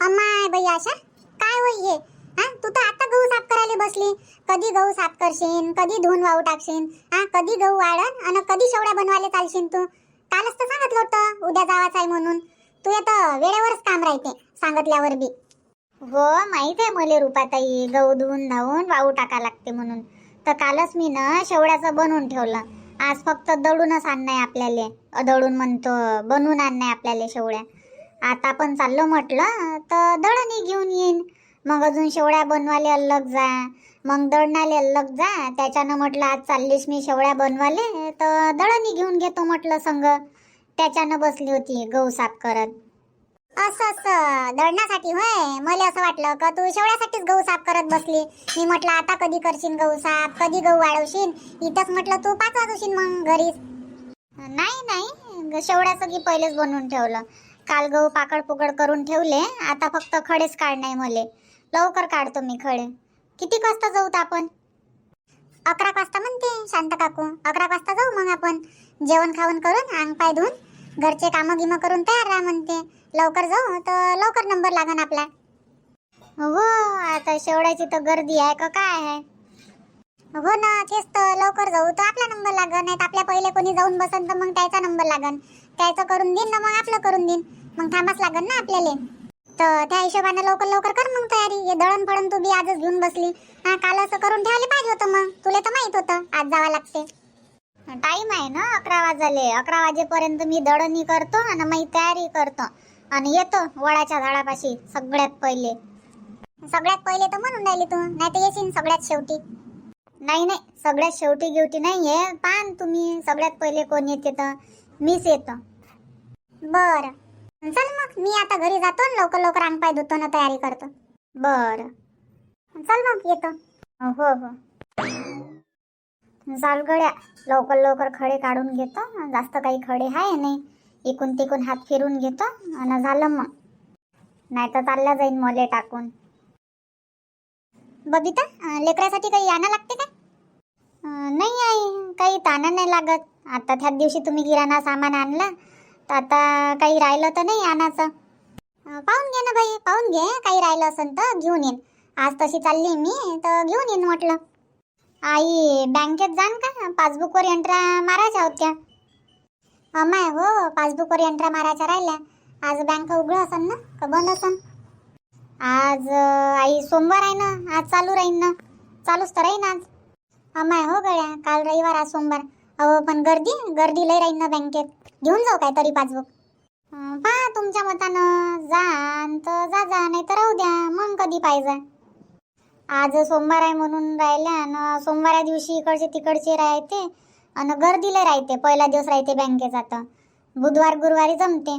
अम्माय बाई आशा काय होई हे? हा तू तर आता गहू साफ करायला बसली. कधी गहू साफ करशील कधी धुवून वाहू टाकशील हा कधी गहू वाढन आणि कधी शेवड्या बनवायला चालशील तू? कालच तर सांगितलं होतं उद्या जावाच आहे म्हणून. तू आता वेळेवरच काम राहते सांगितल्यावर बी. हो माहीत आहे मले रुपाताई गहू धुवून धावून वाहू टाका लागते म्हणून. तर कालच मी ना शेवड्याचं बनवून ठेवलं. आज फक्त दळूनच आणणं आपल्याला. दळून म्हणतो बनवून आणणं आपल्याला शेवड्या. आता पण चाललो म्हटलं तर दळणी घेऊन येईन. मग अजून शेवड्या बनवाले अलग जा. मग दळणाले अलग जा. त्याच्यानं म्हटलं आज चाललीस मी शेवड्या बनवाले तर दळणी घेऊन घेतो म्हटलं संग. त्याच्यानं बसली होती गहू साफ करत. असं असं. दळण्यासाठी होय. मला असं वाटलं का तू शेवड्यासाठीच गहू साफ करत बसली. मी म्हटलं आता कधी करशील गहू साफ? कधी गहू वाढवशील इथंच म्हटलं तू पाच वाजवशील मग घरीच. नाही नाही. शेवड्याचं की पहिलेच बनवून ठेवलं. काल गहू पाकड पुकड करून ठेवले. आता फक्त खडेच काढणे मले. लवकर काढतो मी खडे. किती वाजता जाऊ तर आपण? अकरा वाजता म्हणते शांत काकू. अकरा वाजता जाऊ मग आपण. जेवण खावण करून अंग पाय धुवून घरचे कामं गिमं करून तयार राहा म्हणते. लवकर जाऊ तर लवकर नंबर लागन आपला. हो आता शेवड्याची तर गर्दी आहे का काय आहे? हो ना तेच तर. लवकर जाऊ तर आपला नंबर लागन. नाही आपल्या पहिले कोणी जाऊन बसन तर मग त्याचा नंबर लागन. त्याचं करून देईन ना मग आपलं करून देईन. मग थांबाच लागन ना आपल्याला. तर त्या हिशोबाने लवकर लवकर कर मग तयारी. हे दळण फळण तू बी आजच घेऊन बसली. हा काल असं करून ठेवायला पाहिजे होतं मग. तुला तर माहीत होतं आज जावं लागते. टाइम आहे ना अकरा वाजले अकरा वाजेपर्यंत मी दळणी करतो आणि मी तयारी करतो. आणि येतो वडाच्या झाडापाशी सगळ्यात पहिले. सगळ्यात पहिले तर म्हणून राहिली तू. नाही तर येशील सगळ्यात शेवटी. नाही नाही. सगळ्यात शेवटी गिवटी नाहीये. पान तुम्ही. सगळ्यात पहिले कोण येते तर? मीच येतो. बर. चल मग मी आता घरी जातो आणि लवकर लवकर अंगपाय धुतो ना तयारी करतो. बर. चल मग येतो. हो हो. चाल गड्या लवकर लवकर खडे काढून घेतो. जास्त काही खडे आहे नाही. इकून तिकून हात फिरून घेतो. आणि झालं मग. नाही तर चालल्या जाईन मले टाकून. बबिता लेकरासाठी काही आणा लागते का? नाही आई काही ताना नाही लागत. आता त्याच दिवशी तुम्ही किराणा सामान आणला तर आता काही राहिलं तर नाही आणायचं. पाहून घे ना बाई पाहून घे काही राहिलं असेल तर घेऊन येईन. आज तशी चालली मी तर घेऊन येईन म्हटलं. आई बँकेत जाण का? पासबुकवर एंट्रा मारायच्या होत्या. अमाय हो पासबुकवर एंट्रा मारायच्या राहिल्या. आज बँक उघडं असन ना का बंद असन? आज आई सोमवार आहे ना आज चालू राहीन ना. चालूच तर राहीन आज. अमाय हो गळ्या काल रविवार आज सोमवार. अहो पण गर्दी गर्दी लय राहीन ना बँकेत. घेऊन जाऊ काय तरी पासबुक पहा तुमच्या मतानं जा तर जा जा नाही तर राहू द्या. मग कधी पाहिजे? आज सोमवार आहे म्हणून राहिल्या आणि सोमवाऱ्या दिवशी इकडचे तिकडचे राहते आणि गर्दीला राहते. पहिला दिवस राहते बँकेचा तर बुधवार गुरुवारी जमते.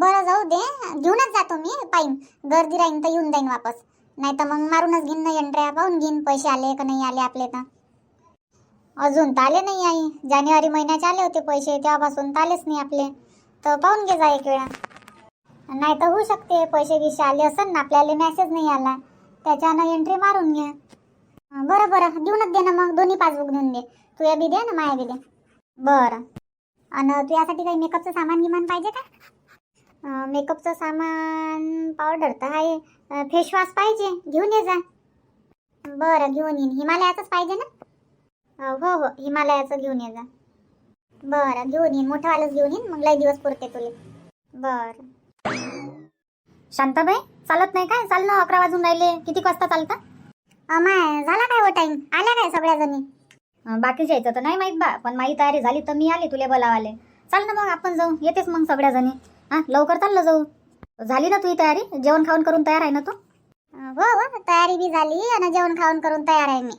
बरं जाऊ दे. घेऊनच जातो मी पाहिन. गर्दी राहीन तर येऊन जाईन वापस. नाही तर मग मारूनच घेईन ना एंट्र्या पाहून घेईन पैसे आले का नाही आले आपले तर. अजून तर आले नाही आई. जानेवारी महिन्याचे आले होते पैसे तेव्हापासून तालेच नाही आपले. तर पाहून घे जा एक वेळा. नाही तर होऊ शकते पैसे गिसे आले असेल ना आपल्याला मेसेज नाही आला. त्याच्यानं एंट्री मारून घ्या बरं बरं. देऊनच दे ना मग. दोन्ही पासबुक देऊन दे. तू या बी दे ना माया बी दे. बरं. आणि तू यासाठी काही मेकअपचं सामान गिमान पाहिजे का? मेकअपचं सामान पावडर तर आहे. फेसवॉश पाहिजे. घेऊन ये जा. बरं घेऊन येईन. हिमालयाचंच पाहिजे ना? हो हो हिमालयाचं घेऊन ये जा. बरं घेऊन येईन मोठंवालंच घेऊन येईन मग लय दिवस पुरते तुले. बरं. शांताबाई चालत नाही काय? चाल ना अकरा वाजून राहिले. किती वाजता चालता? अमाय झाला काय हो टाइम आल्या काय सगळ्या जणी बाकीच्या यायचं तर नाही माहीत बा पण माझी तयारी झाली तर मी आले तुला बोलावाले. चाल ना मग आपण जाऊ. येतेच मग सगळ्या जणी हा लवकर चाललं जाऊ. झाली ना तुझी तयारी? जेवण खाऊन करून तयार आहे ना तू? हो हो तयारी बी झाली आणि जेवण खाऊन करून तयार आहे मी.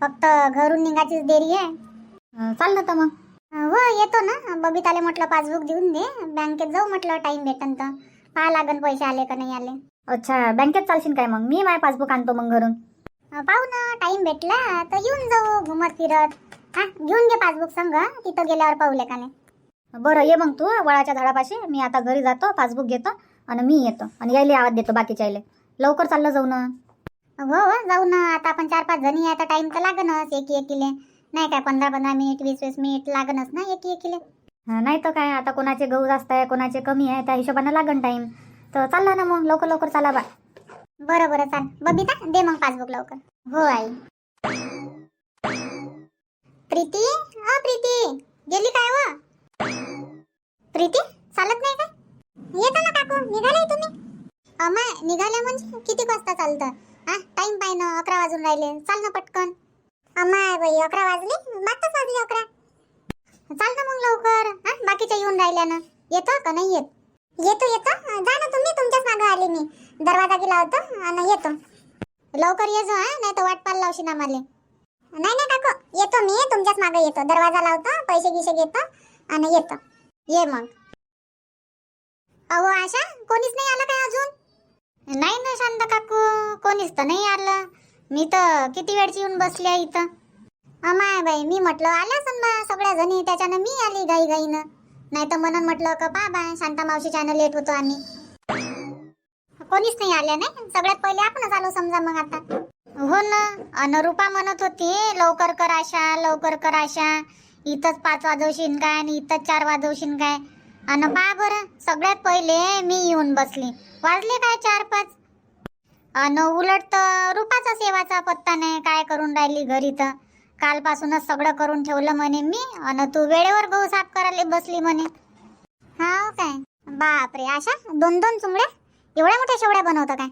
फक्त घरून निघायचीच देरी आहे. अं, चाल ना तर मग. हो येतो ना. बबिताले म्हटलं पासबुक देऊन दे. बँकेत जाऊ म्हटलं टाइम भेटन तर. पाहा लागन पैसे आले का नाही आले. अच्छा बँकेत चालशील काय मग? मी माझ्या पासबुक आणतो मग घरून. पाहू ना टाइम भेटला तर येऊन जाऊ घुमत फिरत. हा घेऊन घे पासबुक संग. तिथं गेल्यावर पाहूले का नाही. बरं ये मग तू वळाच्या झाडापाशी. मी आता घरी जातो पासबुक घेतो आणि मी येतो. आणि यायला आवाज देतो बाकीच्या यायले. लवकर चाललं जाऊ ना. हो हो जाऊ ना. आता आपण चार पाच जणी आहे तर टाइम तर लागनच एकी एकीले नाही काय पंधरा पंधरा मिनिट वीस वीस मिनिट लागनच ना एकी एकीले हं, नाही तर काय आता कोणाचे गहू जास्त आहे कोणाचे कमी आहे त्या हिशोबानं लागन टाईम तर चालला ना मग लवकर लवकर चाला बा. बरं बरं चाल. बबिता दे मग पासबुक लवकर. हो आई. प्रीती? अ प्रीती. गेली काय व? प्रीती चालत नाही काय येता ना काकू निघाले तुम्ही? अमाय निघाले म्हणजे किती वाजता चालतं? हा टाइम पाय ना अकरा वाजून राहिले. चाल ना पटकन. अमाय बाई अकरा वाजले? बातच वाजले अकरा. चाल ना मग लवकर. हा बाकीच्या येऊन राहिल्या ना येतो का? नाही येत. येतो येतो. जा ना तुम्ही तुमच्याच मागं आले मी. दरवाजा गेला होता. आणि येतो. लवकर ये जो हा नाही तर वाट पाल लावशी ना मला नाही नाही काकू. येतो मी तुमच्याच मागे येतो. दरवाजा लावतो पैसे गिसे घेतो आणि येतो. ये मग. अहो आशा कोणीच नाही आलं काय अजून? नाही ना शांत काकू कोणीच तर नाही आलं. मी तर किती वेळची येऊन बसले आहे इथं. अमाय बाई मी म्हटलं आल्या असन बा सगळ्या जणी त्याच्यानं मी आली गाई गाईनं नाही तर म्हणून म्हटलं का पा बा शांता मावशीच्यानं लेट होतो आम्ही. कोणीच नाही आल्या नाही? सगळ्यात पहिले आपणच आलो समजा मग आता. हो ना. अनुरूपा म्हणत होती लवकर कर आशा लवकर कर आशा. इथंच पाच वाजवशील काय आणि इथंच चार वाजवशील काय? अन पहा बरं सगळ्यात पहिले मी येऊन बसली. वाजले काय चार पाच अन उलट तर रुपाचा सेवाचा पत्ता नाही काय करून राहिली घरी तर? कालपासूनच सगळं करून ठेवलं म्हणे मी अन तू वेळेवर गहू साफ करायला बसली म्हणे. हा काय? बापरे आशा दोन दोन चुंगड्या? एवढ्या मोठ्या शेवड्या बनवतं काय?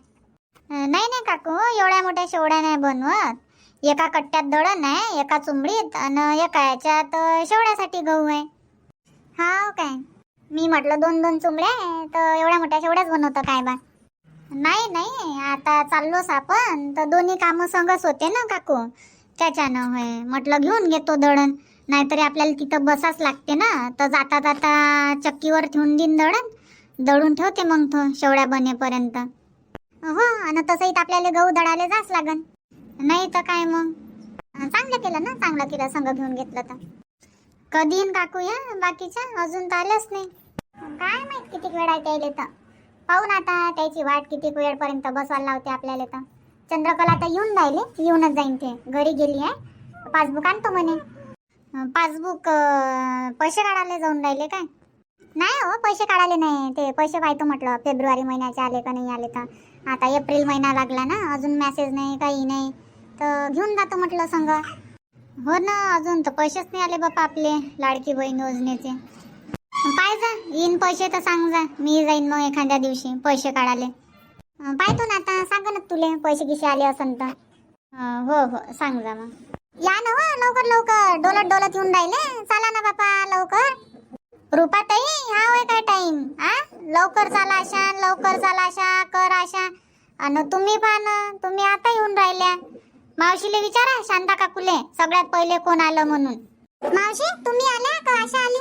नाही नाही काकू एवढ्या मोठ्या शेवड्या नाही बनवत. एका कट्ट्यात दळण आहे एका चुंबडीत आणि एका याच्यात शेवड्यासाठी गहू आहे. हा काय? मी म्हटलं दोन दोन चुंबड्या तर एवढ्या मोठ्या शेवड्याच बनवतं काय बा. नाही नाही आता चाललोच आपण. तर दोन्ही कामं संगच होते ना काकू? त्याच्यानं होय. म्हटलं घेऊन घेतो दळण. नाहीतरी आपल्याला तिथं बसाच लागते ना. तर जाता जाता चक्कीवर ठेवून देईन दळण. दळून ठेवते मग तो शेवड्या बनेपर्यंत. हो आणि तसंही तर आपल्याला गहू दळायला जाच लागन. नाही तर काय मग? चांगलं केलं ना चांगलं केलं. संग घेऊन घेतलं तर. कधी येईन काकू या बाकीच्या? अजून तर आल्याच नाही. काय माहीत किती वेळ आहे त्याले तर. पाहून आता त्याची वाट किती वेळपर्यंत बसवायला लावते आपल्याला तर. चंद्रकला आता येऊन राहिले येऊनच जाईन ते. घरी गेली आहे. पासबुक आणतो म्हणे. पासबुक पैसे काढायला जाऊन राहिले काय? नाही हो पैसे काढायला नाही. ते पैसे पाहतो म्हटलं फेब्रुवारी महिन्याचे आले का नाही आले तर. आता एप्रिल महिना लागला ना अजून मेसेज नाही काही नाही. तर घेऊन जातो म्हटलं संग. हो ना अजून तर पैसेच नाही आले बापा आपले लाडकी बहीण योजनेचे. पाय जा येईन पैसे तर सांग जा मी जाईन मग एखाद्या दिवशी पैसे काढाले पाहतो ना आता सांग ना तुले पैसे किसे आले असन तर. हो हो सांग जा मग. या ना हो लवकर लवकर डोलत डोलत येऊन राहिले. चला ना बापा लवकर. रुपाताई हा होय काय टाइम आ? लवकर चाला अशा लवकर चाला अशा कर अशा आणि तुम्ही पहा ना तुम्ही आता येऊन राहिल्या. मावशीले विचारा शांता काकुले. सगळ्यात पहिले कोण आलं म्हणून. मावशी तुम्ही आल्या का? आशा आली?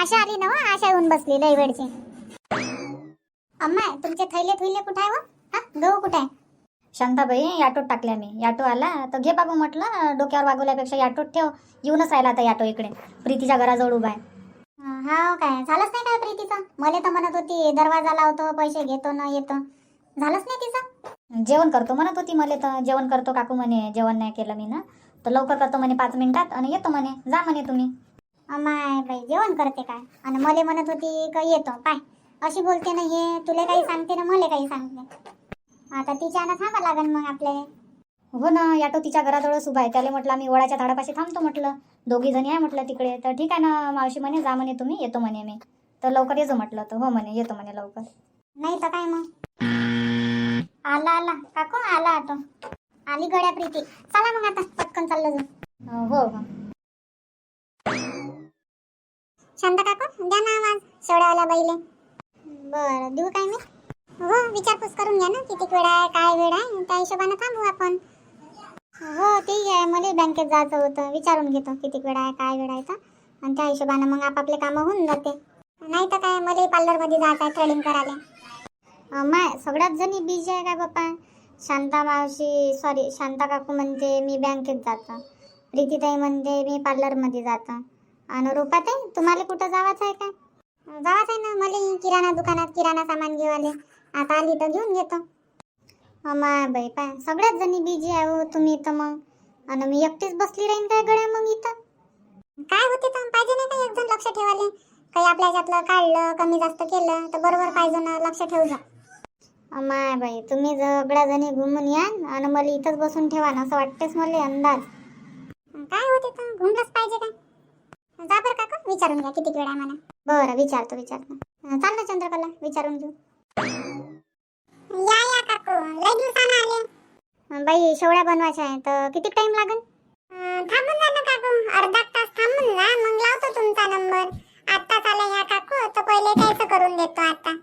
आशा आली ना हो, आशा येऊन बसली लई वेळची. अम्मा तुमचे थैले थैले कुठे आहे हो? हा गहू कुठे आहे शांताबाई याटोत टाकल्या मी. याटो आला तर घे बाबू म्हटलं डोक्यावर वागवल्यापेक्षा याटोत ठेव. येऊनच राहिला आता याटो इकडे. प्रीतीच्या घराजवळ उभा आहे. हा काय? झालंच नाही काय प्रीतीचं? मला तर म्हणत होती दरवाजा लावतो पैसे घेतो ना येतो. झालंच नाही तिचं? जेवण करतो म्हणत होती मला तर. जेवण करतो काकू म्हणे जेवण नाही केलं मी ना. तर लवकर करतो म्हणे पाच मिनिटात आणि येतो म्हणे. जा म्हणे तुम्ही. अमाय बाई जेवण करते काय? आणि मले म्हणत होती का येतो. पाय. अशी बोलते ना हे तुला काही सांगते ना मले काही सांगते. आता तिच्यानं थांबा लागन मग आपल्याला हो ना याटो तिच्या घराजवळच उभा आहे. त्याला म्हटलं आम्ही ओळाच्या झाडापाशी थांबतो म्हटलं. दोघी जणी आहे म्हटलं तिकडे. तर ठीक आहे ना मावशी म्हणे जा म्हणे तुम्ही. येतो म्हणे मी. तर लवकर येतो म्हटलं तर. हो म्हणे येतो म्हणे लवकर. नाही तर काय मग? आला आला. काकू आला आता. आली गड्या प्रीती. चला मग आता पटकन चाललो जाऊ. हो हो. शांता काकू द्या ना आवाज शेवड्यावाल्या बाईले. बरं देऊ काय मी? हो विचारपूस करून घ्या ना किती वेळ आहे काय वेळ आहे त्या हिशोबाने थांबू आपण. हो ते आहे मला बँकेत जायचं होतं विचारून घेतो किती वेळ आहे काय वेळ आहे तर. आणि त्या हिशोबाने मग आपापले कामं होऊन जाते. नाही तर काय मला पार्लरमध्ये जायचं आहे थ्रेडिंग करायला. माय सगळ्याच जणी बिझी आहे काय बाप्पा शांता मावशी सॉरी शांता काकू म्हणते मी बँकेत जातो. प्रीतीताई म्हणते मी पार्लरमध्ये जातो. आणि रुपाताई तुम्हाला कुठं जावाचं आहे काय? जावाच आहे ना मला किराणा दुकानात किराणा सामान घेवाले. आता आली तर घेऊन घेतो. माय बाई पाय सगळ्याच जणी बिझी आहे हो तुम्ही तर मग. आणि मी एकटीच बसली राहीन काय गड्या मग इथं? काय होते तर पाहिजे नाही का एक जण लक्ष ठेवाले काही आपल्या ह्याच्यातलं काढलं कमी जास्त केलं तर बरोबर पाहिजे ना लक्ष ठेवू जा. माय बाई तुम्ही सगळ्या जणी घुमून या आणि मला इथंच बसून ठेवा ना असं वाटतेच मला अंदाज. काय होते तर? घुमलंच पाहिजे काय? जा बरं काका विचारून घ्या किती वेळ आहे म्हणा बरं विचारतो विचारतो. चाल ना चंद्रकला विचारून घेऊ. या या काकू लय दिवसानं आले. बाई शेवळ्या बनवायच्या आहे तर किती टाइम लागेल? थांबून जा ना काकू अर्धा तास थांबून जा मग लावतो तुमचा नंबर. आत्ताच आला ह्या काकू तर पहिले त्याचं करून देतो आता.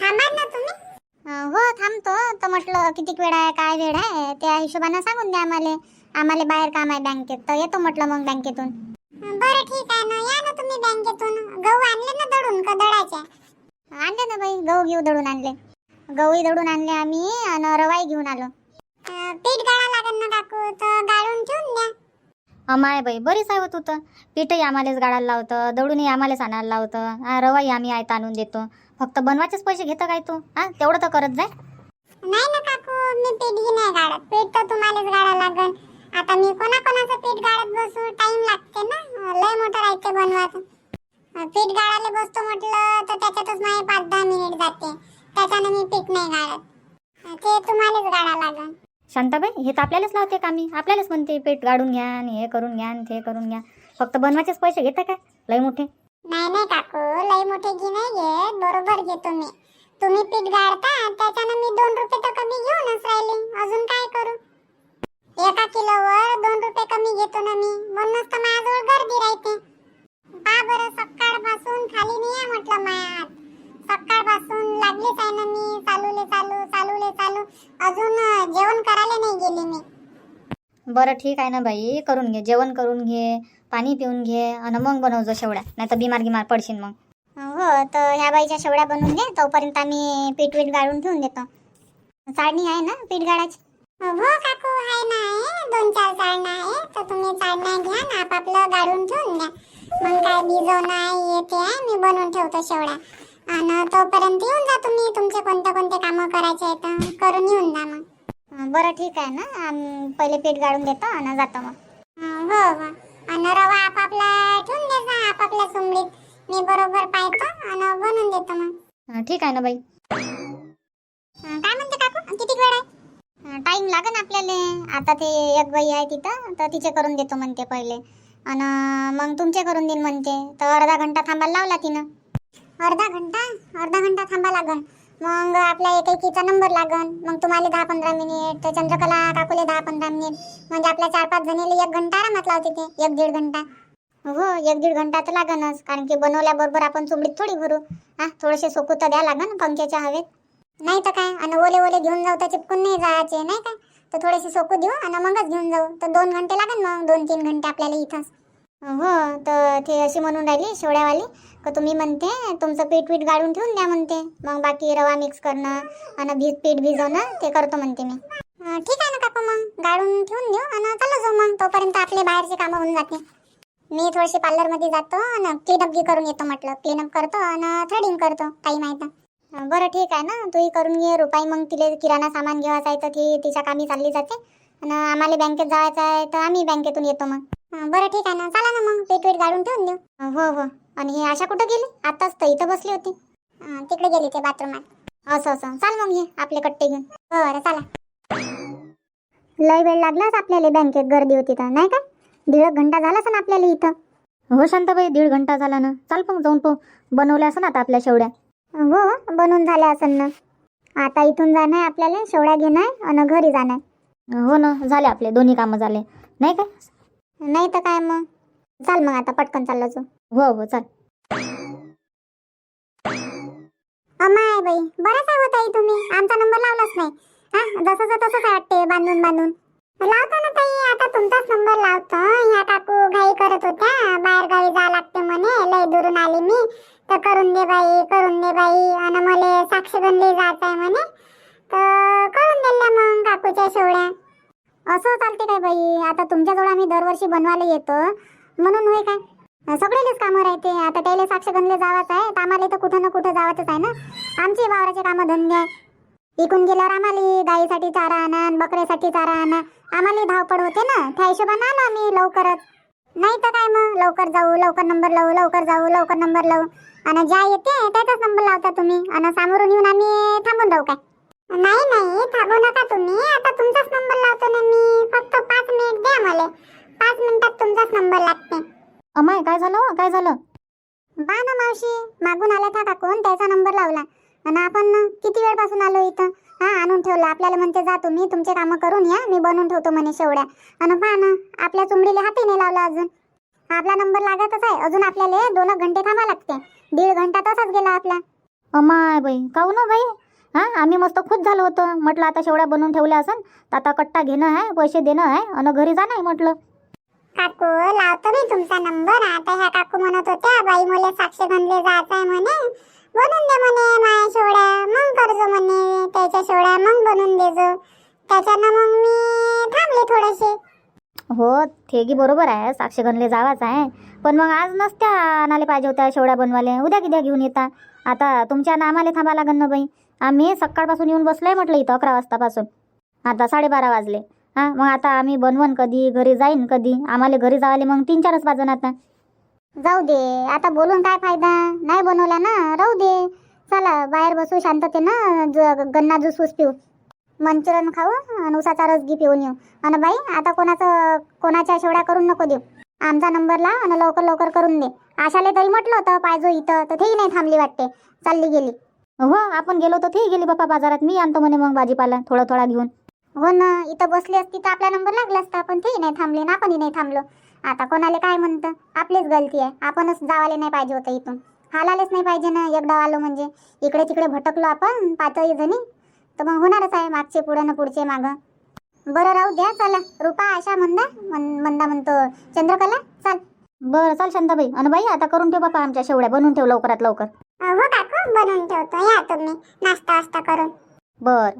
थांबा ना तुम्ही. हो थांबतो. तर म्हटलं किती वेळ आहे काय वेळ आहे त्या हिशोबानं सांगून द्या आम्हाला. आम्हाला बाहेर काम आहे बँकेत. तर येतो म्हटलं मग बँकेतून. बरं ठीक आहे ना. या ना तुम्ही बँकेतून. गहू आणले ना दळून का दळायचे? आणले ना बाई गहू घेऊ दळून आणले. गहूही दळून आणले आम्ही आणि रवाई घेऊन आलो. पीठ गाळा लागेल ना काकू तर गाळून ठेवून द्या. अमाय बाई बरीच आहे तू तर पीठही आम्हालाच गाडायला लावतं दळूनही आम्हालाच आणायला लावतं. हा रवाई आम्ही आयत आणून देतो. फक्त बनवायचेच पैसे घेतं काय तू? हा तेवढं तर करत जाय. नाही ना काकू मी पीठ घे नाही गाळत. पीठ तर तुम्हालाच गाळा लागल आता मी कोणाकोणाचं पीठ गाळत बसू? टाइम लागते ना. लय मोठं राहते बनवायचं. पीठ गाळायला बसतो म्हटलं तर त्याच्यातच माझे पाच दहा मिनिट जाते. त्याच्यानं मी पीठ नाही गाळत. ते तुम्हालाच गाळा लागल शांताबाई हे तर आपल्यालाच लावते कामी. आपल्यालाच म्हणते पीठ गाडून घ्या आणि हे करून घ्या आणि ते करून घ्या. फक्त बनवायचेच पैसे घेता काय? लय मोठे. नाही नाही काकू लय मोठे घे नाही घेत बरोबर घेतो मी तुम्ही पीठ गाळता त्याच्यानं मी दोन रुपये तर कमी घेऊनच राहिले. अजून काय करू? एका किलोवर दोन रुपये कमी घेतो ना मी. म्हणूनच तर माझ्याजवळ गर्दी राहते. पा बरं सकाळपासून खाली नाही म्हटलं माया हात सकाळपासून लागलीच आहे ना मी चालूले चालू चालूले चालू अजून अं, जेवण करायला नाही गेली मी बरं ठीक आहे ना बाई करून घे जेवण करून घे पाणी पिऊन घे आणि मग बनवजो शेवड्या नाही तर बिमार गिमार पडशील मग. हो तर ह्या बाईच्या शेवड्या बनवून दे तोपर्यंत आम्ही पीठ वीठ गाळून ठेवून देतो. चाळणी आहे ना पीठ गाळाची? हो काकू आहे ना आहे. दोन चार चाळणं आहे तर तुम्ही चाळण्या घ्या ना आपापलं गाळून ठेवून द्या. मग काय भिजवणं आहे येते आहे मी बनवून ठेवतो शेवड्या. आणि तोपर्यंत येऊन जा तुम्ही तुमचे कोणते कोणते कामं करायचे आहेत करून येऊन जा मग. बरं ठीक आहे ना. आम्ही पहिले पीठ गाडून देतो आणि जातो मग. हं, हो आणि रवा आपापला ठेवून द्यायचा आपापल्या सुमडीत मी बरोबर पाहतो आणि बनवून देतो मग. अं, ठीक आहे ना बाई. काय म्हणते काकू? किती वेळ आहे? टाइम लागेल आपल्याला. आता ते एक बाई आहे तिथं तर तिचे करून देतो म्हणते पहिले. आणि मग तुमचे करून देईन म्हणते. तर अर्धा घंटा थांबायला लावला तिनं. अर्धा घंटा? अर्धा घंटा थांबा लागन. मग आपल्या एक एकीचा नंबर लागन. मग तुम्हाला दहा पंधरा मिनिट तर चंद्रकला काकूले दहा पंधरा मिनिट. म्हणजे आपल्या चार पाच जणीला एक घंटा आरामात लावते ते एक दीड घंटा. हो एक दीड घंटा तर लागनच. कारण की बनवल्याबरोबर आपण चुंबडीत थोडी भरू. हा थोडेसे सोकू तर द्या लागन पंख्याच्या हवेत. नाही तर काय आणि ओले ओले घेऊन जाऊ तर चिपकून नाही जायचे नाही काय? तर थोडेसे सोकू देऊ आणि मगच घेऊन जाऊ. तर दोन घंटे लागन मग दोन तीन घंटे आपल्याला इथंच. हो तर ते अशी म्हणून राहिली शेवड्यावाली. का तुम्ही म्हणते तुमचं पीठ पीठ गाळून ठेवून द्या म्हणते. मग बाकी रवा मिक्स करणं आणि भीज पीठ भिजवणं ते करतो म्हणते मी. ठीक आहे ना काकू मग. गाळून ठेवून देऊ आणि चला जाऊ मग. तोपर्यंत आपले बाहेरचे कामं होऊन जाते. मी थोडीशी पार्लरमध्ये जातो आणि क्लीनअप बी करून येतो म्हटलं. क्लीनअप करतो आणि थ्रेडिंग करतो काही माहीत अं, बरं ठीक आहे ना. तूही करून घे रुपाई मग तिला किराणा सामान घेवायचं आहे तर ती तिच्या कामी चालली जाते. आणि आम्हाला बँकेत जायचं आहे तर आम्ही बँकेतून येतो मग. बरं ठीक आहे ना. चला ना मग. पीठ पीठ गाळून ठेवून देऊ. हो हो. आणि हे आशा कुठं गेली? आताच तर इथं बसली होती. तिकडे गेली ते बाथरूमात असं असं. चाल मग हे आपले कट्टे घेऊन. बरं चला. लय वेळ लागलाच आपल्याला बँकेत गर्दी होती तर नाही का? दीड एक घंटा झालाच ना आपल्याला इथं. हो शांताबाई दीड घंटा झाला ना. चाल पण जाऊन पो. बनवल्या असं ना आता आपल्या शेवड्या. हो, हो बनवून झाल्या असेल ना. आता इथून जाणं आहे आपल्याला शेवड्या घेणं आहे आणि घरी जाणं आहे हो ना झाले आपले. दोन्ही कामं झाले. नाही का? नाही तर काय मग? चाल मग आता पटकन चाललो जाऊ. हो हो चाल. अमाय बाई बराच आहे होता तुम्ही? आमचा नंबर लावलाच नाही. हा जसं तसंच आहे वाटते बांधून बांधून. लावतो ना ताई आता तुमचाच नंबर लावतो. ह्या काकू घाई करत होत्या बाहेर गावी जा लागते म्हणे लय दुरून आली मी. तर करून दे बाई करून दे बाई आणि मला साक्षगंधी जायचं आहे म्हणे. तर करून दिल्या मग काकूच्या शेवड्या. असं चालते काय बाई? आता तुमच्याजवळ आम्ही दरवर्षी बनवायला येतो. म्हणून होय काय? सगळेलेच कामं राहते. आता त्याला साक्ष गणले जावाच आहे. तर आम्हाला तर कुठं ना कुठं जावाच आहे ना? आमची वावराचे कामं धंदे आहे. इकून गेल्यावर आम्हाला गाईसाठी चारा आणा आणि बकऱ्यासाठी चारा आणा. आम्हाला धावपड होते ना? त्या हिशोबानं आलो आम्ही लवकरच. नाही तर काय मग? लवकर जाऊ लवकर नंबर लावू लवकर जाऊ लवकर नंबर लावू. आणि ज्या येते त्याचाच नंबर लावता तुम्ही. आणि सामोरून येऊन आम्ही थांबून राहू काय? नाही नाही थांबू नका तुम्ही. आता तुमचाच नंबर लावतो ना मी. फक्त पाच मिनिट द्या मला. पाच मिनिटात तुमचाच नंबर लागते. अमाय काय झालं हो? काय झालं? बा ना मावशी मागून आला था काकून त्याचा नंबर लावला. आणि आपण किती वेळपासून आलो इथं? हा आणून ठेवलं. आपल्याला म्हणते जा तुम्ही तुमचे कामं करून या. मी बनवून ठेवतो म्हणे शेवड्या. आणि पहा ना आपल्या चुमडीला हातही नाही लावला अजून. आपला नंबर लागतच आहे. अजून आपल्याला दोन घंटे थांबा लागते. दीड घंटा तसाच गेला आपला. अमाय बाई काहू ना बाई? हा आम्ही मस्त खुश झालो होतो. म्हटलं आता शेवड्या बनवून ठेवल्या असन तर आता कट्टा घेणं आहे पैसे देणं आहे आणि घरी जाणं आहे म्हटलं. काकू लावतो मी तुमचा नंबर. आता ह्या काकू म्हणत होत्या बाई मुले साक्षी गणले जायचं आहे म्हणे. बनवून दे म्हणे माया शेवड्या. मग करजो म्हणे. त्याच्या शेवड्या मग बनवून देजो. त्याच्यानं मग मी थांबले थोडेसे. हो ते गी बरोबर आहे. साक्षी गणले जावाच आहे. पण मग आज नसत्या आणाले पाहिजे होत्या शेवड्या बनवाले उद्या किद्या घेऊन येता. आता तुमच्या नामाले थांबा लागन ना बाई. आम्ही सकाळपासून येऊन बसलोय म्हटलं इथं अकरा वाजतापासून. आता साडेबारा वाजले. हा मग आता आम्ही बनवून कधी घरी जाईन कधी? आम्हाला घरी जावाले मग तीन चारच वाजून आता. जाऊ दे आता बोलून काय फायदा? नाही बनवला ना? राहू दे. चला बाहेर बसू शांततेनं ज- गन्ना जूस ऊस पिऊ. मंचुरन खाऊ आणि उसाचा रस घी पिऊन येऊ. आणि बाई आता कोणाचं कोणाच्या शेवड्या करून नको देऊ. आमचा नंबर लाव आणि लवकर लवकर करून दे. आशाले तरी म्हटलं होतं पाहिजो इथं तर तेही नाही थांबली वाटते. चालली गेली. हो आपण गेलो तर ती गेली बापा बाजारात. मी आणतो म्हणे मग भाजीपाला थोडा थोडा घेऊन. हो ना इथं बसली असती तर आपला नंबर लागला असता. पण तेही नाही थांबले ना आपणही नाही थांबलो. आता कोणाला काय म्हणतं? आपलीच गलती आहे. आपणच जावाले नाही पाहिजे होतं इथून. हालालेच नाही पाहिजे ना एकदा आलो म्हणजे. इकडे तिकडे भटकलो आपण पाचही जणी. तर मग होणारच आहे मागचे पुढे ना पुढचे मागं. बरं राहू द्या चला. रुपा आशा मंदा मंदा म्हणतो. चंद्रकला चाल. बरं चाल शांताबाई. आणि बाई आता करून ठेव बापा आमच्या शेवड्या. बनवून ठेव लवकरात लवकर. हो काकू बनवून ठेवतो. या तुम्ही. नाश्ता वास्ता करून. बर.